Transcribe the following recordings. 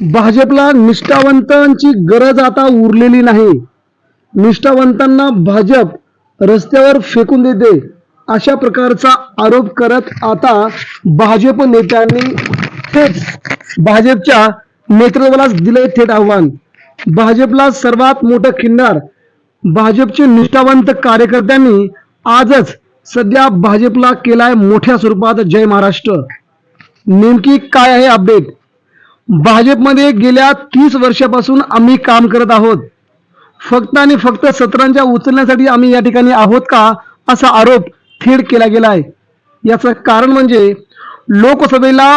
भाजपला निष्ठावंतांची गरज आता उरलेली नाही. निष्ठावंतांना भाजप रस्त्यावर फेकून देते अशा प्रकारचा आरोप करत आता भाजप नेत्यांनी थेट भाजपच्या नेतृत्वालाच दिले थेट आव्हान. भाजपला सर्वात मोठं खिंडार भाजपचे निष्ठावंत कार्यकर्त्यांनी आजच सध्या भाजपला केलाय मोठ्या स्वरूपात जय महाराष्ट्र. नेमकी काय आहे अपडेट? भाजपमध्ये गेल्या तीस वर्षापासून आम्ही काम करत आहोत. फक्त आणि फक्त सत्रांच्या उचलण्यासाठी आम्ही या ठिकाणी आहोत का असा आरोप थेट केला गेला आहे. याचं कारण म्हणजे लोकसभेला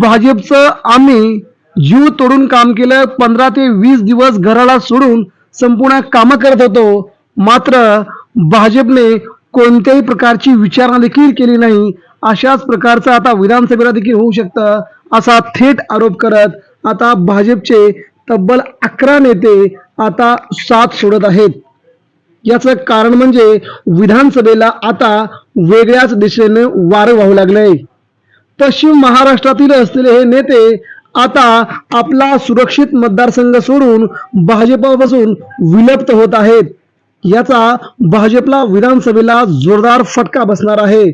भाजपचं आम्ही जीव तोडून काम केलं पंधरा ते वीस दिवस घराला सोडून संपूर्ण कामं करत होतो. मात्र भाजपने कोणत्याही प्रकारची विचारणा देखील केली नाही. अशाच प्रकारचं आता विधानसभेला देखील होऊ शकतं. असा थेट आरोप करत आता भाजपचे तब्बल अकरा नेते आता साथ सोडत आहेत. याचं कारण म्हणजे विधानसभेला आता वेगळ्याच दिशेने वारं वाहू लागलंय. पश्चिम महाराष्ट्रातील असलेले हे नेते आता आपला सुरक्षित मतदारसंघ सोडून भाजपापासून विलुप्त होत आहेत. याचा भाजपला विधानसभेला जोरदार फटका बसणार आहे.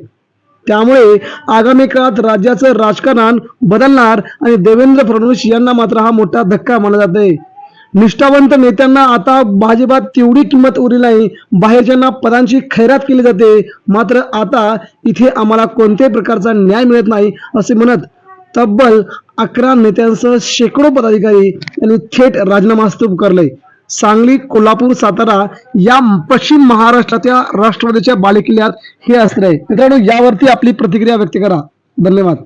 त्यामुळे आगामी काळात राज्याचं राजकारण बदलणार आणि देवेंद्र फडणवीस यांना मात्र हा मोठा धक्का मानला जाते निष्ठावंत नेत्यांना आता भाजपात तेवढी किंमत उरली नाही. बाहेरच्यांना पदांची खैरात केली जाते. मात्र आता इथे आम्हाला कोणत्याही प्रकारचा न्याय मिळत नाही असे म्हणत तब्बल अकरा नेत्यांसह शेकडो पदाधिकारी यांनी थेट राजीनामा करले. सांगली कोल्हापूर सातारा या पश्चिम महाराष्ट्राच्या राष्ट्रवादीच्या बालेकिल्ल्यात हे असणार आहे. मित्रांनो यावरती आपली प्रतिक्रिया व्यक्त करा. धन्यवाद.